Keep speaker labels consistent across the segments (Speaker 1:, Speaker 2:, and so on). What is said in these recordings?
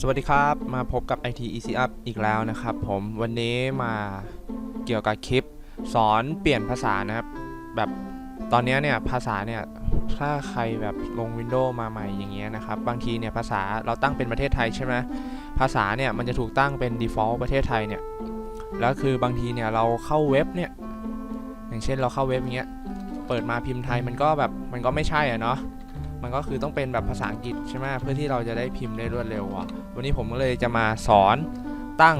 Speaker 1: สวัสดีครับ มาพบกับ IT Easy Up อีกแล้วนะครับผมวันนี้มาเกี่ยวกับคลิป สอนเปลี่ยนภาษานะครับ แบบตอนนี้เนี่ยภาษาเนี่ยถ้าใครแบบลง Windows มาใหม่อย่างเงี้ยนะครับ บางทีเนี่ยภาษาเราตั้งเป็นประเทศไทยใช่ไหมภาษาเนี่ยมันจะถูกตั้งเป็น default ประเทศไทยเนี่ยแล้วคือบางทีเนี่ยเราเข้าเว็บเนี่ยอย่างเช่นเราเข้าเว็บอย่างเงี้ยเปิดมาพิมพ์ไทยมันก็แบบมันก็ไม่ใช่อะเนาะ มันก็คือต้องเป็นแบบภาษาอังกฤษใช่ไหมเพื่อที่เราจะได้พิมพ์ได้รวดเร็วอะวันนี้ผมก็เลยจะมาสอนตั้ง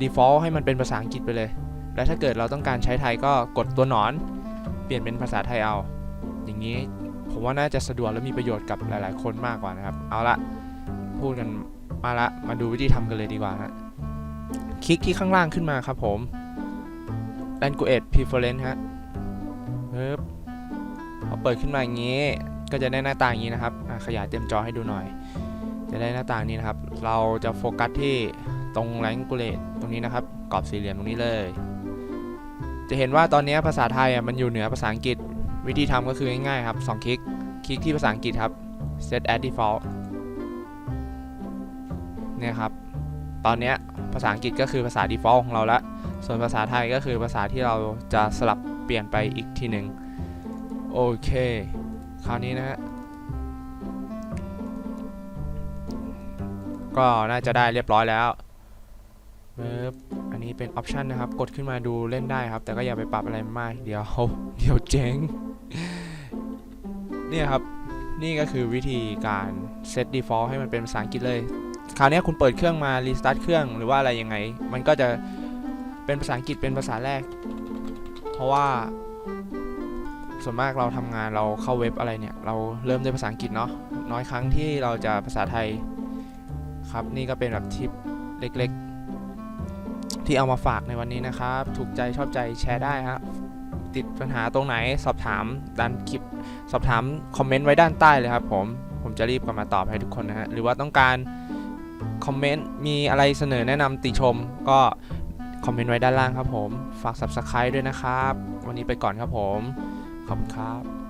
Speaker 1: default ให้มันเป็นภาษาอังกฤษไปเลย แล้วถ้าเกิดเราต้องการใช้ไทยก็กดตัวหนอน เปลี่ยนเป็นภาษาไทยเอา อย่างนี้ผมว่าน่าจะสะดวกและมีประโยชน์กับหลาย ๆ คนมากกว่านะครับ เอาละพูดกันมาละมาดูวิธีทำกันเลยดีกว่าฮะคลิกที่ข้างล่างขึ้นมาครับผม language preference ฮะเฮ้บพอเปิดขึ้นมาอย่างนี้ ก็จะได้หน้าต่างนี้นะครับขยายเต็มจอให้ดูหน่อย จะได้หน้าต่างนี้นะครับ เราจะโฟกัสที่ตรง language ตรงนี้นะครับกรอบสี่เหลี่ยมตรงนี้เลย จะเห็นว่าตอนนี้ภาษาไทยมันอยู่เหนือภาษาอังกฤษ วิธีทำก็คือง่ายๆครับสองคลิก คลิกที่ภาษาอังกฤษครับ set as default เนี่ยครับ ตอนนี้ภาษาอังกฤษก็คือภาษา default ของเราละ ส่วนภาษาไทยก็คือภาษาที่เราจะสลับเปลี่ยนไปอีกทีหนึ่งโอเค คราวนี้นะฮะ ก็น่าจะได้เรียบร้อยแล้วเบอันนี้เป็นออปชันนะครับ กดขึ้นมาดูเล่นได้ครับ แต่ก็อย่าไปปรับอะไรมาก เดี๋ยวเดี๋ยวเจ๊ง เนี่ยครับ นี่ก็คือวิธีการเซต default ให้มันเป็นภาษาอังกฤษเลย คราวนี้คุณเปิดเครื่องมารีสตาร์ทเครื่องหรือว่าอะไรยังไง มันก็จะเป็นภาษาอังกฤษเป็นภาษาแรก เพราะว่า ส่วนมากเราทำงานเราเข้าเว็บอะไรเนี่ย เราเริ่มด้วยภาษาอังกฤษเนาะน้อยครั้งที่เราจะภาษาไทยครับนี่ก็เป็นแบบทิปเล็กๆ ที่เอามาฝากในวันนี้นะครับ ถูกใจชอบใจแชร์ได้ครับติดปัญหาตรงไหนสอบถามด้านคลิป สอบถามคอมเมนต์ไว้ด้านใต้เลยครับผมผมจะรีบกลับมาตอบให้ทุกคนนะฮะหรือว่าต้องการคอมเมนต์มีอะไรเสนอแนะนำติชมก็คอมเมนต์ไว้ด้านล่างครับผม ฝาก subscribe ด้วยนะครับ วันนี้ไปก่อนครับผม ขอบคุณครับ